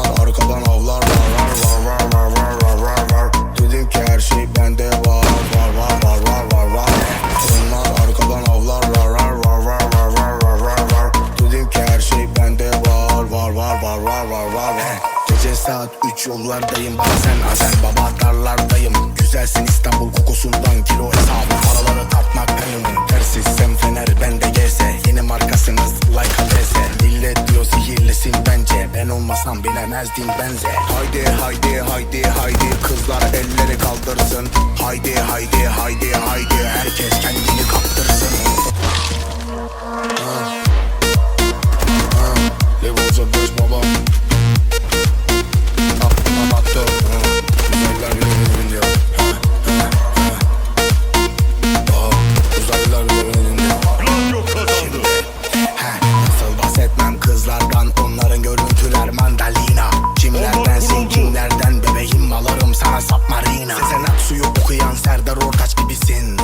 arkadan avlar var var var var var var var var Dedim ki her şey bende var var var var var var var Onlar arkadan avlar var var var var var var var var var Dedim ki her şey bende var var var var var var var var Gece saat 3 yollardayım bazen azen baba darlardayım Güzelsin İstanbul kokusundan kilo hesabı paraları tartmaktayım Tersiz sen fener bende geze Yeni markasınız like adrese Millet diyor sihirlisin bence Ben olmasam bilemezdin benze. Haydi haydi haydi haydi Kızlar elleri kaldırsın. Haydi haydi haydi haydi. Herkes kendini kaptırsın submarina Sezen Aksu'yu okuyan Serdar Ortaç gibisin